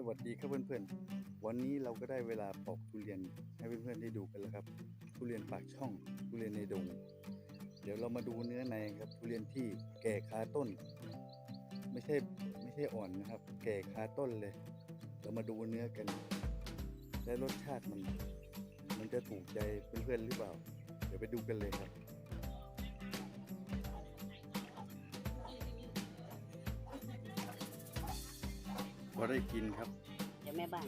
สวัสดีครับเพื่อนๆ วันนี้เราก็ได้เวลาปอกทุเรียนให้เพื่อนๆได้ดูกันแล้วครับ ทุเรียนปากช่องทุเรียนในดง เดี๋ยวเรามาดูเนื้อในครับ ทุเรียนที่แก่คาต้น ไม่ใช่ไม่ใช่อ่อนนะครับ แก่คาต้นเลย เรามาดูเนื้อกัน และรสชาติมัน มันจะถูกใจเพื่อนๆหรือเปล่า เดี๋ยวไปดูกันเลยครับ พอได้กินครับ เดี๋ยวแม่บ้าน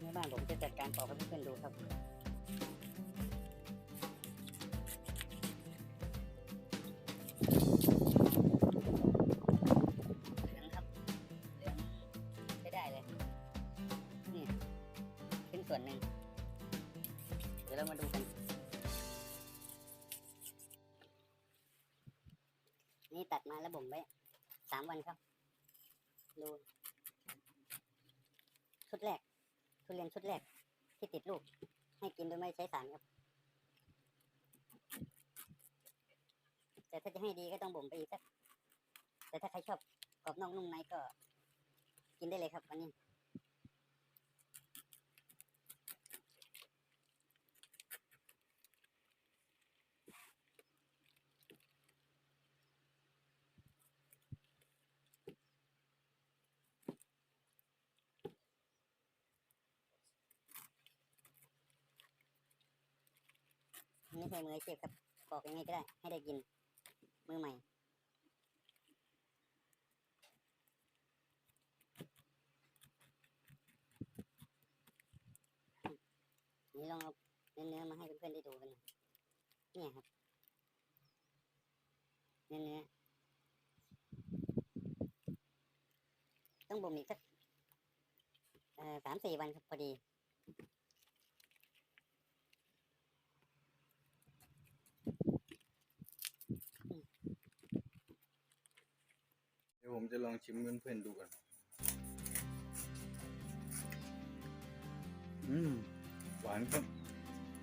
แม่บ้านผมจะจัดการปอกให้เพื่อนๆดูครับ เหลืองครับ เหลืองใช้ได้เลย นี่เป็นส่วนหนึ่ง เดี๋ยวเรามาดูกัน นี่ตัดมาแล้วบ่มไว้สามวันครับ ดู ชุดแรก ทุเรียนชุดแรก ที่ติดลูก ให้กินโดยไม่ใช้สารครับ แต่ถ้าจะให้ดีก็ต้องบ่มไปอีกสัก แต่ถ้าใครชอบกรอบนอกนุ่มในก็ กินได้เลยครับวันนี้ ไม่ใช่มืออาชีพครับปอกยังไงก็ได้ ให้ได้กิน มือใหม่ นี่ลองเอาเนื้อๆมาให้เพื่อนๆได้ดูกันหน่อยเนี่ยครับ เนื้อเนื้อต้องบ่มอีกสักสามสี่วันครับพอดี เดี๋ยวผม จะลองชิมเพื่อนๆดูกัน อืม หวานครับ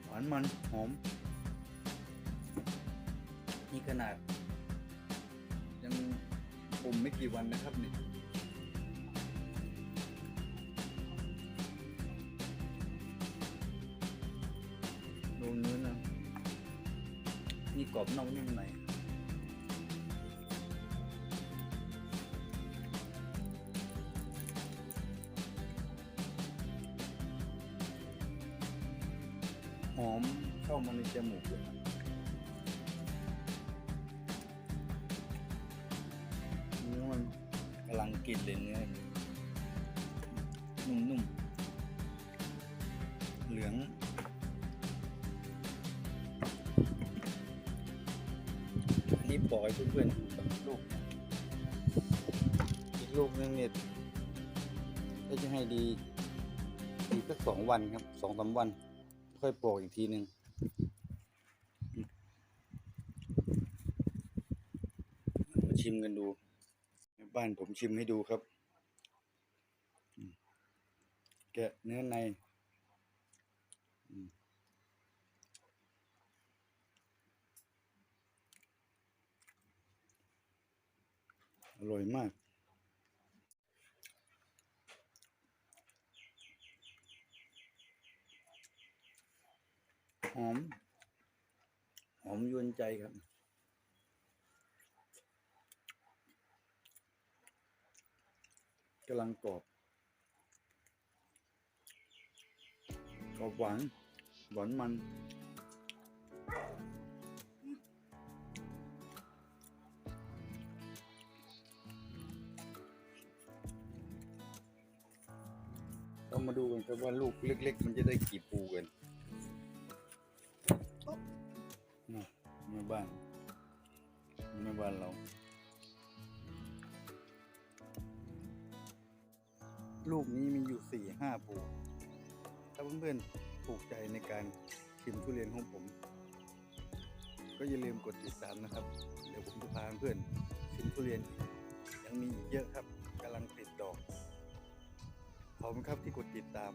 หวานมันหอม นี่ขนาด ยังปุ่มไม่กี่วันนะครับนี่ดูเนื้อนะนี่กรอบนอกนุ่มใน อมเข้ามาในจมูกเลยครับเนื้อมันกำลังกินเลยเนื้อนุ่มๆ เหลืองอันนี้ปล่อยเพื่อนๆดูกับลูกอีกลูกนึงเนี่ยก็จะให้ดีอีกสักสองวันครับสองสามวัน ค่อยปลูกอีกทีหนึ่งมาชิมกันดู บ้านผมชิมให้ดูครับ แกะเนื้อในอร่อยมาก หอม หอมยวนใจครับกำลังกรอบ กรอบหวาน หวานมันเรามาดูกันครับว่าลูกเล็ก ๆ มันจะได้กี่ปูกัน นะแม่บ้านแม่บ้านเรา ลูกนี้มีอยู่สี่ห้าปูถ้าเพื่อนๆถูกใจในการชิมทุเรียนของผม ก็อย่าลืมกดติดตามนะครับ เดี๋ยวผมจะพาเพื่อนชิมทุเรียน ยังมีอีกเยอะครับกำลังติดดอกขอบคุณครับที่กดติดตาม